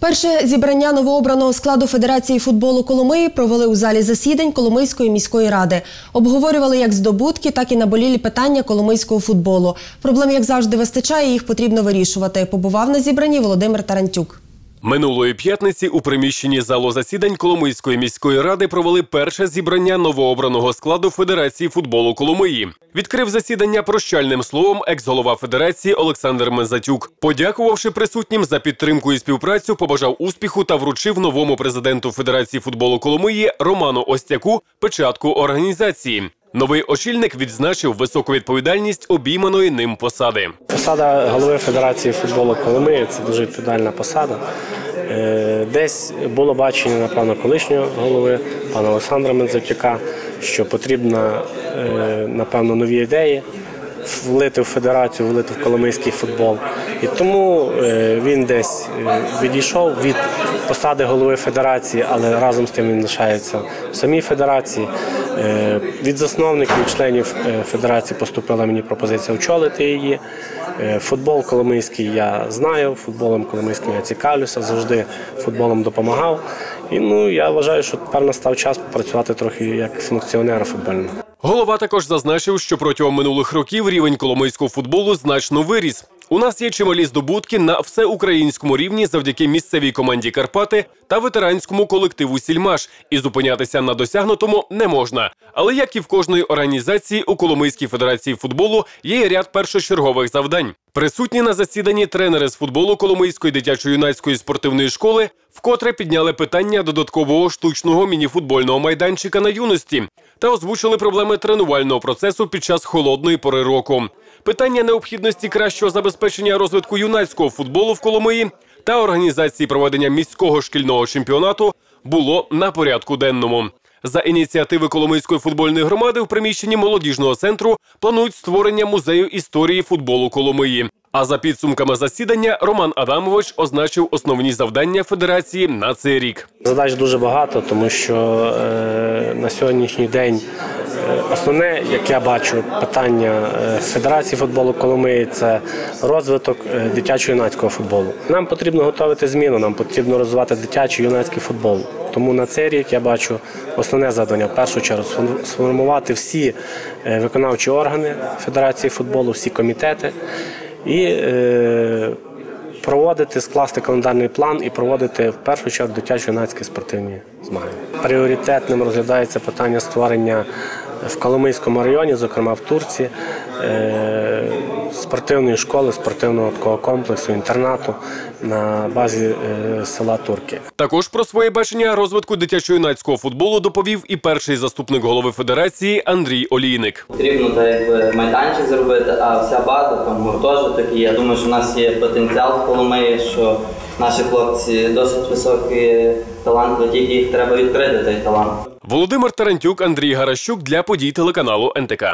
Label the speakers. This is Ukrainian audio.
Speaker 1: Перше зібрання новообраного складу Федерації футболу Коломиї провели у залі засідань Коломийської міської ради. Обговорювали як здобутки, так і наболілі питання коломийського футболу. Проблем, як завжди, вистачає, їх потрібно вирішувати. Побував на зібранні Володимир Тарантюк.
Speaker 2: Минулої п'ятниці у приміщенні залу засідань Коломийської міської ради провели перше зібрання новообраного складу Федерації футболу Коломиї. Відкрив засідання прощальним словом екс-голова Федерації Олександр Мезатюк. Подякувавши присутнім за підтримку і співпрацю, побажав успіху та вручив новому президенту Федерації футболу Коломиї Роману Остяку печатку організації. Новий очільник відзначив високу відповідальність обійманої ним посади.
Speaker 3: Посада голови Федерації футболу Колими це дуже відповідальна посада. Е, Десь було бачення, напевно, колишнього голови пана Олександра Мензатюка, що потрібно, е, напевно, нові ідеї влити в федерацію, влити в коломийський футбол. І тому е, він десь е, відійшов від посади голови федерації, але разом з тим він лишається в самій федерації. Е, Від засновників членів федерації поступила мені пропозиція очолити її. Футбол коломийський я знаю, футболом коломийським я цікавлюся, завжди футболом допомагав. І ну я вважаю, що тепер настав час попрацювати трохи як функціонера футбольного.
Speaker 2: Голова також зазначив, що протягом минулих років рівень коломийського футболу значно виріс. У нас є чималі здобутки на всеукраїнському рівні завдяки місцевій команді Карпати та ветеранському колективу Сільмаш. І зупинятися на досягнутому не можна. Але як і в кожної організації, у Коломийській федерації футболу є ряд першочергових завдань. Присутні на засіданні тренери з футболу Коломийської дитячо-юнацької спортивної школи вкотре підняли питання додаткового штучного мініфутбольного майданчика на юності та озвучили проблеми тренувального процесу під час холодної пори року. Питання необхідності кращого забезпечення розвитку юнацького футболу в Коломиї та організації проведення міського шкільного чемпіонату було на порядку денному. За ініціативи Коломийської футбольної громади в приміщенні молодіжного центру планують створення музею історії футболу Коломиї. А за підсумками засідання Роман Адамович означив основні завдання федерації на цей рік.
Speaker 3: Задач дуже багато, тому що е, на сьогоднішній день основне, як я бачу, питання е, Федерації футболу Коломиї це розвиток е, дитячо-юнацького футболу. Нам потрібно готувати зміну, нам потрібно розвивати дитячий юнацький футбол. Тому на цей рік я бачу основне завдання в першу чергу сформувати всі е, виконавчі органи Федерації футболу, всі комітети і е, проводити, скласти календарний план і проводити в першу чергу дитячо-юнацькі спортивні змагання. Пріоритетним розглядається питання створення в Коломийському районі, зокрема в Турці, е, спортивної школи, спортивного такого комплексу, інтернату на базі е, села Турки.
Speaker 2: Також про своє бачення розвитку дитячо-юнацького футболу доповів і перший заступник голови федерації Андрій Олійник.
Speaker 4: Потрібно так якби майданчик зробити, а вся база, там гуртожиток. І я думаю, що в нас є потенціал в Коломиї, що наші хлопці досить високий талант, тільки їх треба відкрити, той талант.
Speaker 2: Володимир Тарантюк, Андрій Гаращук для подій телеканалу НТК.